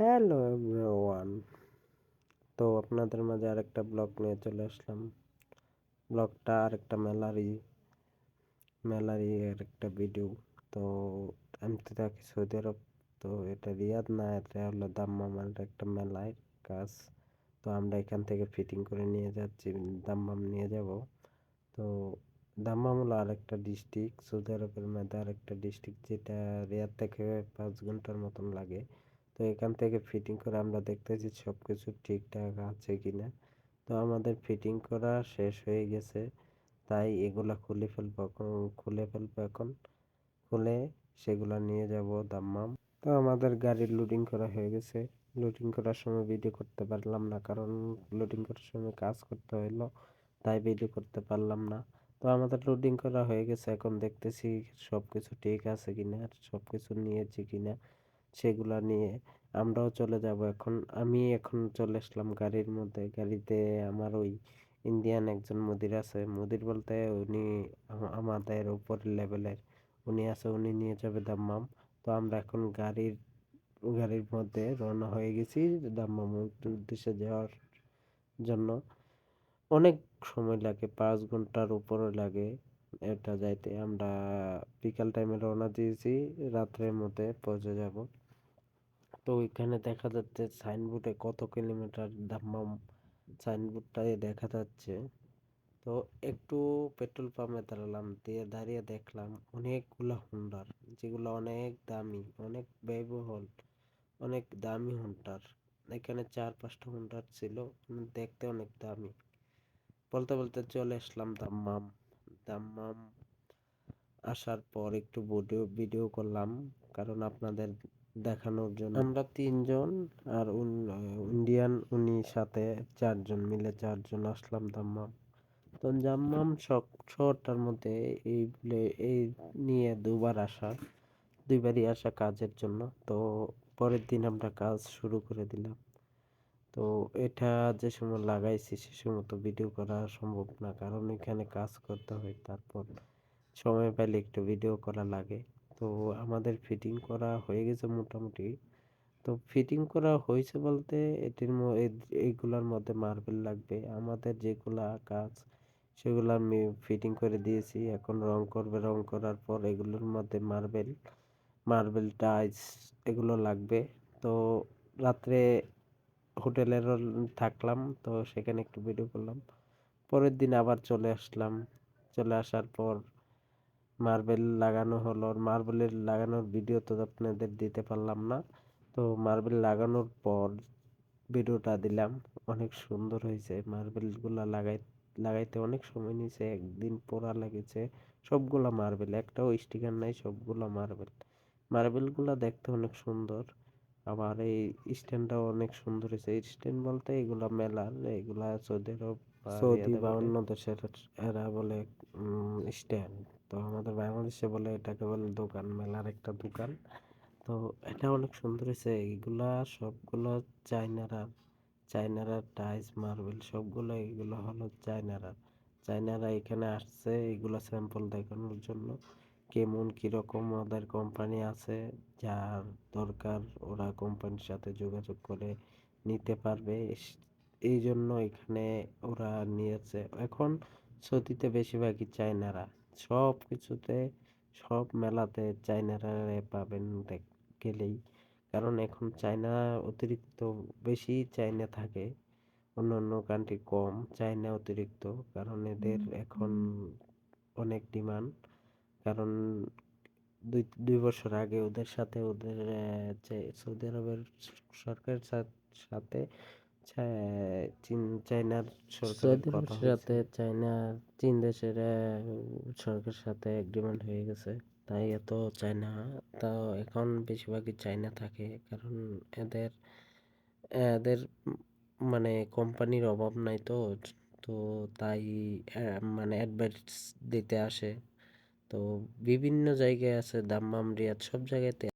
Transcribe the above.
Hello everyone তো আপনাদের মাঝে আরেকটা ব্লগ নিয়ে চলে আসলাম। ব্লগটা মেলারই মেলারই আর একটা ভিডিও তো আমি তো থাকি সৌদি আরব, তো এটা রিয়াদ না, এটা হলো দাম্মামের একটা মেলায় কাজ। তো আমরা এখান থেকে ফিটিং করে নিয়ে যাচ্ছি দাম্মাম নিয়ে যাব। তো দাম্মাম হলো আরেকটা ডিস্ট্রিক্ট সৌদি আরবের মধ্যে আরেকটা ডিস্ট্রিক্ট যেটা রিয়াদ থেকে পাঁচ ঘণ্টার মতন লাগে। তো এখান থেকে ফিটিং করে আমরা দেখতেছি সব কিছু ঠিকঠাক আছে কিনা। তো আমাদের ফিটিং করা শেষ হয়ে গেছে। তাই এগুলা খুলে ফেলব খুলে ফেলব এখন। খুলে সেগুলা নিয়ে যাব দাম্মাম। তো আমাদের গাড়ির লোডিং করা হয়ে গেছে। লোডিং করার সময় ভিডিও করতে পারলাম না কারণ লোডিং করার সময় কাজ করতে হইল, তাই ভিডিও করতে পারলাম না। তো আমাদের লোডিং করা হয়ে গেছে। এখন দেখতেছি সব কিছু ঠিক আছে কিনা সব কিছু নিয়েছি কিনা। সেগুলা নিয়ে আমরাও চলে যাব। এখন আমি এখন চলে আসলাম গাড়ির মধ্যে। গাড়িতে আমার ওই ইন্ডিয়ান একজন মুদির আছে। মুদির বলতে উনি আমাদের উপর লেভেলের উনি আছে, উনি নিয়ে যাবে দাম্মাম। তো আমরা এখন গাড়ির গাড়ির মধ্যে রওনা হয়ে গেছি দাম্মাম উদ্দেশ্যে যাওয়ার জন্য। অনেক সময় লাগে, পাঁচ ঘণ্টার উপরে লাগে এটা যাইতে। আমরা বিকাল টাইমে রওনা দিয়েছি, রাত্রের মধ্যে পৌঁছে যাব। তো ওইখানে দেখা যাচ্ছে সাইনবোর্ডে কত কিলোমিটার দাম্মাম সাইনবোর্ডটাই দেখা যাচ্ছে। তো একটু পেট্রোল পাম্পে দাঁড়ালাম, দিয়ে দাঁড়িয়ে দেখলাম অনেকগুলো হুন্ডার যেগুলো অনেক দামি, অনেক ব্যয়বহুল, অনেক দামি হুন্ডার এখানে চার পাঁচটা হুন্ডার ছিল, দেখতে অনেক দামি। বলতে বলতে চলে আসলাম দাম্মাম। দাম্মাম আসার পর একটু ভিডিও ভিডিও করলাম, কারণ আপনাদের দেখানোর জন্য। আমরা তিনজন আর ইন্ডিয়ান উনি সাথে চারজন মিলে চারজন আসলাম দাম্মাম। তো দাম্মাম শহরটার মধ্যে এই এই নিয়ে দুবার আসা, দুইবারই আসা কাজের জন্য। তো পরের দিন আমরা কাজ শুরু করে দিলাম। তো এটা যে সময় লাগাইছি সে সময় তো ভিডিও করা সম্ভব না, কারণ এখানে কাজ করতে হয়, তারপর সময় পেলে একটু ভিডিও করা লাগে। তো আমাদের ফিটিং করা হয়ে গেছে মোটামুটি। তো ফিটিং করা হয়েছে বলতে এটির এইগুলার মধ্যে মার্বেল লাগবে। আমাদের যেগুলা কাজ, সেগুলো আমি ফিটিং করে দিয়েছি। এখন রং করবে, রং করার পর এগুলোর মধ্যে মার্বেল মার্বেল টাইলস এগুলো লাগবে। তো রাত্রে হোটেলের থাকলাম, তো সেখানে একটু ভিডিও করলাম। পরের দিন আবার চলে আসলাম। চলে আসার পর মার্বেল লাগানো হলো। মার্বেলের লাগানোর ভিডিও তো আপনাদের দিতে পারলাম না। তো মার্বেল লাগানোর পর ভিডিওটা দিলাম। অনেক সুন্দর হয়েছে। মার্বেলগুলো লাগাই লাগাইতে অনেক সময় নিয়েছে। একদিন পোড়া লেগেছে। সবগুলা মার্বেল একটাও স্টিকার নাই সবগুলো মার্বেল মার্বেলগুলো দেখতে অনেক সুন্দর। আবার এই স্ট্যান্ডটাও অনেক সুন্দর হয়েছে। স্ট্যান্ড বলতে এগুলা মেলার এগুলা সৌদি আরব সৌদি বা অন্য দেশের এরা বলে স্ট্যান্ড তো আমাদের বাংলাদেশে বলে এটাকে বলে দোকান, মেলার একটা দোকান। তো এটা অনেক সুন্দর হয়েছে এইগুলা সবগুলো চাইনারা চাইনারা টাইস মার্বেল সবগুলো এগুলো হলো চাইনারা চাইনারা এখানে আসছে এগুলো স্যাম্পল দেখানোর জন্য। কেমন, কীরকম ওদের কোম্পানি আছে, যার দরকার ওরা কোম্পানির সাথে যোগাযোগ করে নিতে পারবে। এই জন্য এখানে ওরা নিয়েছে। এখন সৌদিতে বেশিরভাগই চাইনারা সব কিছুতে সব মেলাতে চাইনারা পাবেন গেলেই। কারণ এখন চায়না অতিরিক্ত বেশি চায়না থাকে অন্য অন্য কান্ট্রি কম চায়না অতিরিক্ত। কারণ এদের এখন অনেক ডিমান্ড কারণ দুই দুই বছর আগে ওদের সাথে ওদের সৌদি আরবের সরকারের সাথে চায়নার সরকারের সাথে চায়না চীন দেশের সরকারের সাথে এগ্রিমেন্ট হয়ে গেছে। তাই এত চায়না তাও এখন বেশিরভাগই চায়না থাকে। কারণ এদের এদের মানে কোম্পানির অভাব নাই তো তো তাই মানে অ্যাডভাইস দিতে আসে। তো বিভিন্ন জায়গায় আছে দাম্মাম রিয়াদ সব জায়গাতে